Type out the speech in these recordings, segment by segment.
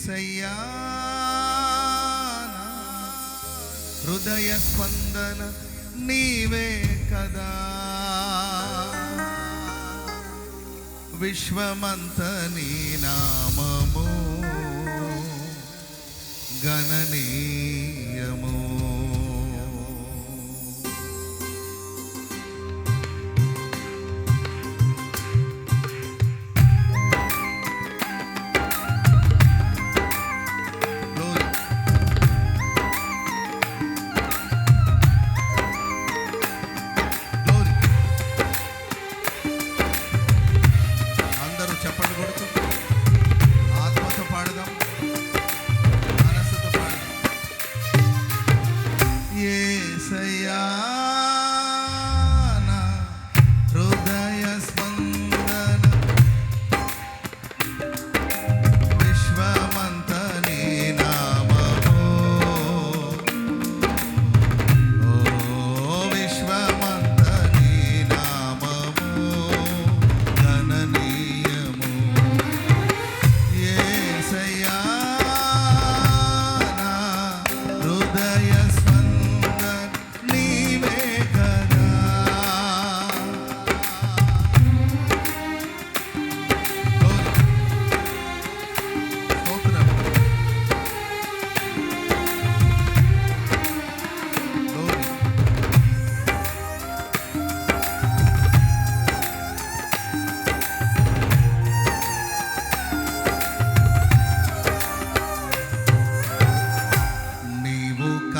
ఏసయ్యా హృదయ స్పందన నీవే కదా. విశ్వమంత నీ నామము. గణనీయము.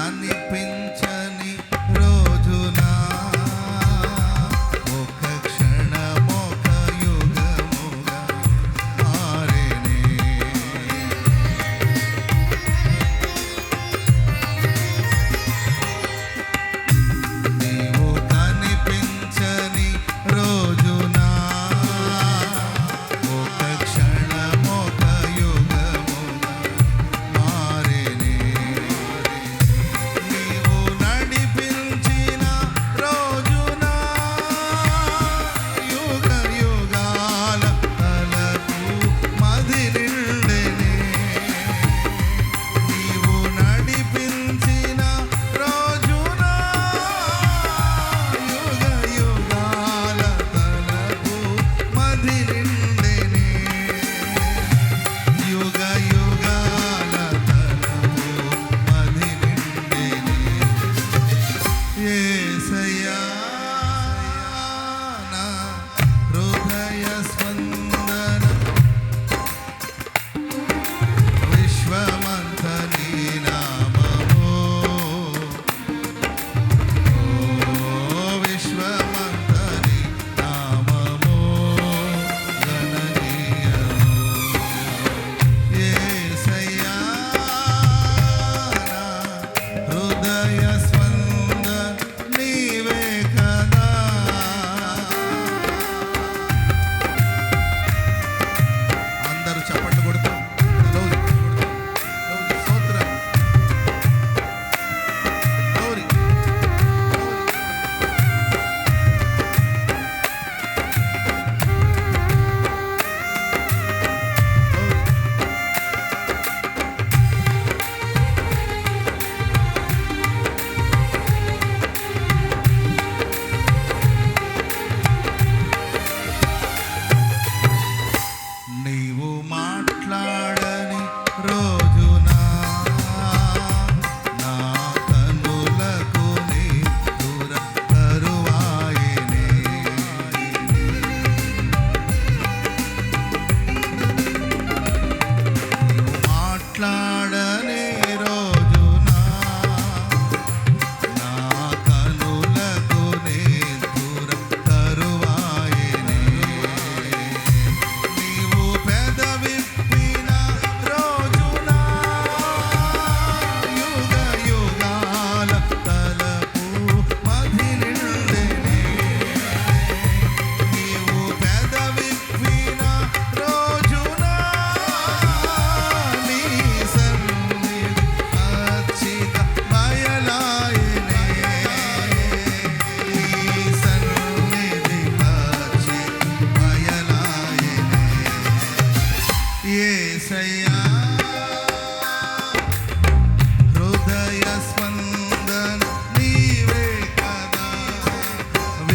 కనిపించ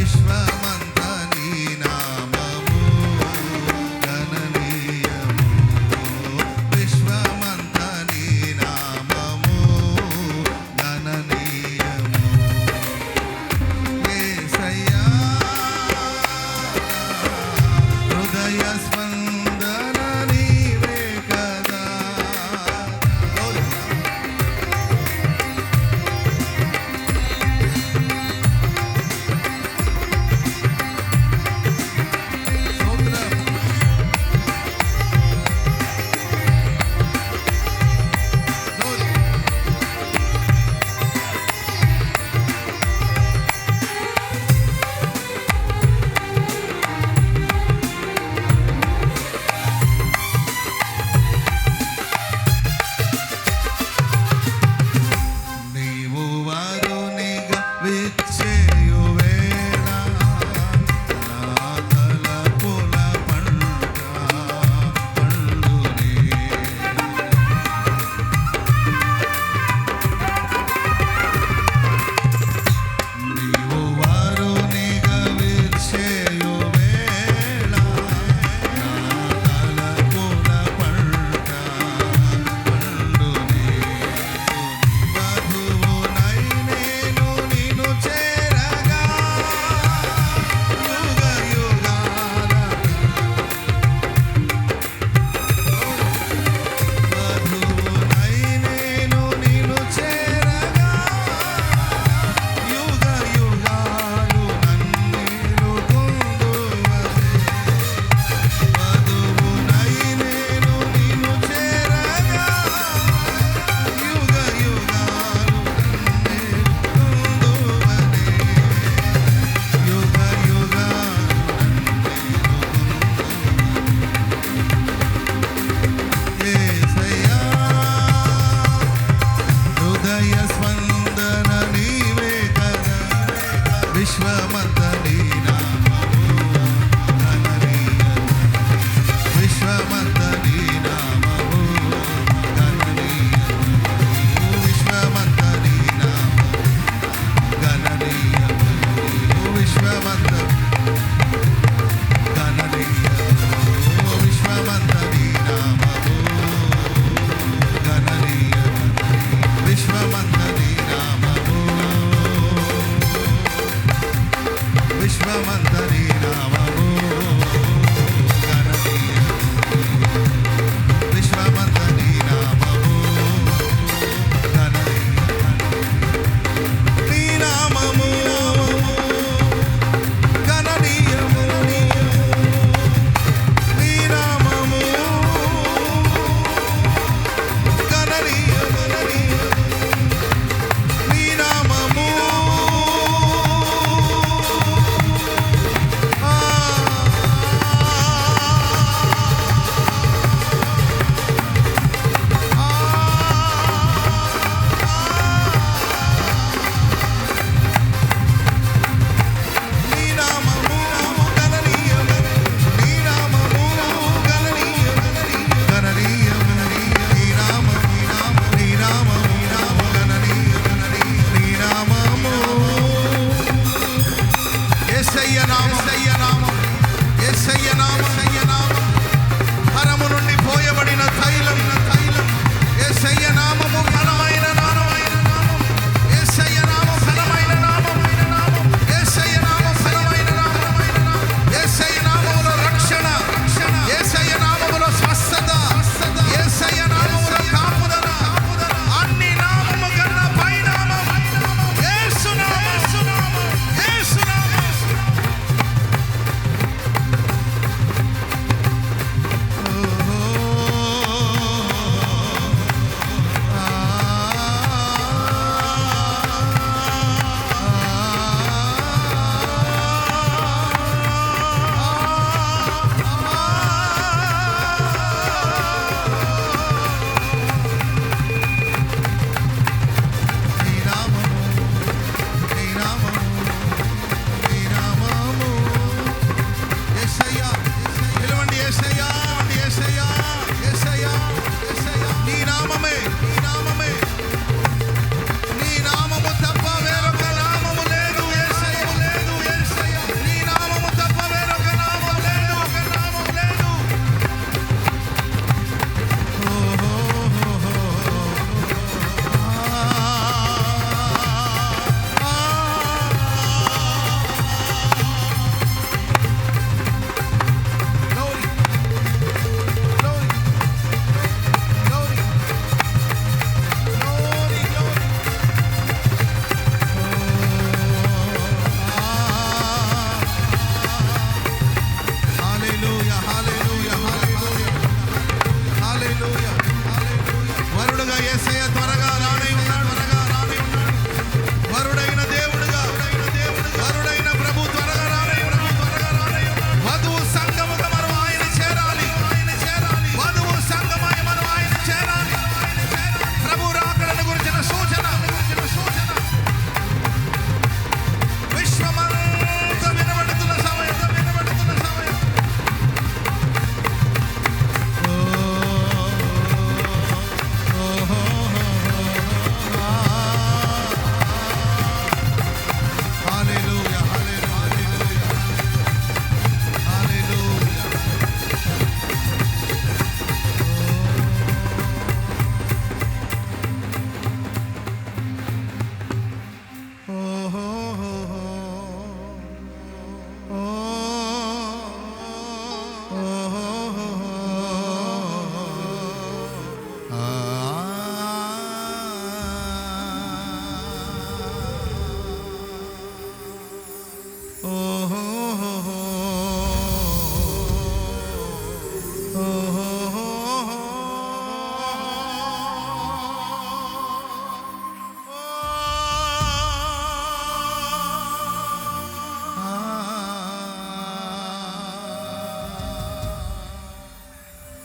Krishna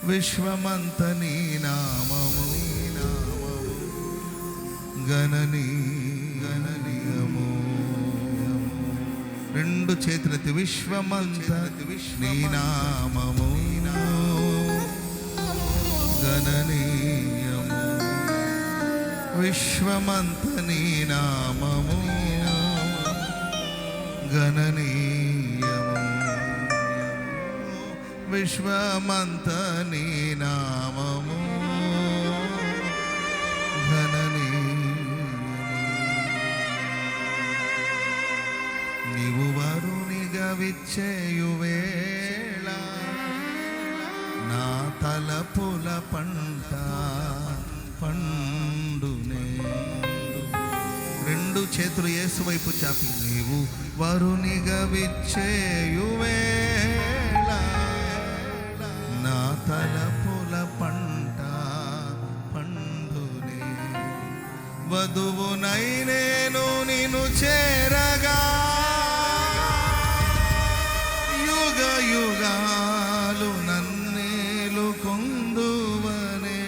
విశ్వమంత నీ నామము. గణని గణనీయము రెండు చేతులెత్తి విశ్వమంత నీ నామము. గణనీయము విశ్వమంత నీ నామము. గణనీయ విశ్వమంత నీ నామము నీవు వరునిగా విచ్చేయువేళ నా తలపుల పంట పండునే. రెండు చేతులు ఏసువైపు వైపు చాపి నీవు వరునిగా విచ్చేయువేళ నిన్ను చేరగా యుగ యుగాలు నన్నేలు కొందువనే.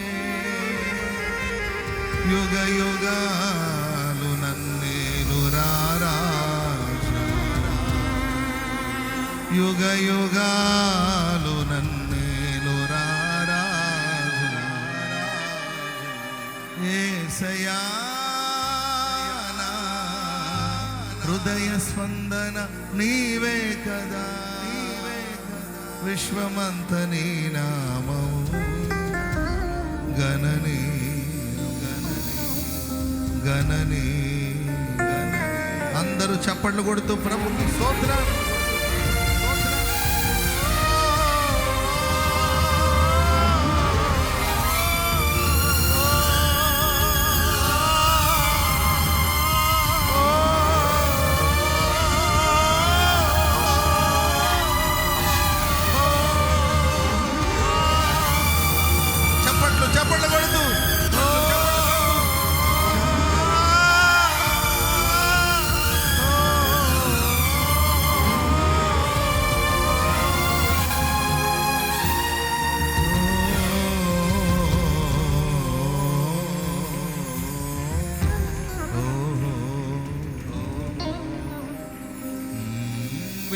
యుగ యుగాలు నన్నేలు రారా యుగ యుగాలు నన్నేలు రారాజు. ఏసయా హృదయ స్పందన నీవే కదా. విశ్వమంత నీ నామము. గణనీ గణనీ అందరూ చప్పట్లు కొడుతూ ప్రభుకి స్తోత్రాలు.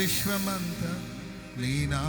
విశ్వమంత లీనా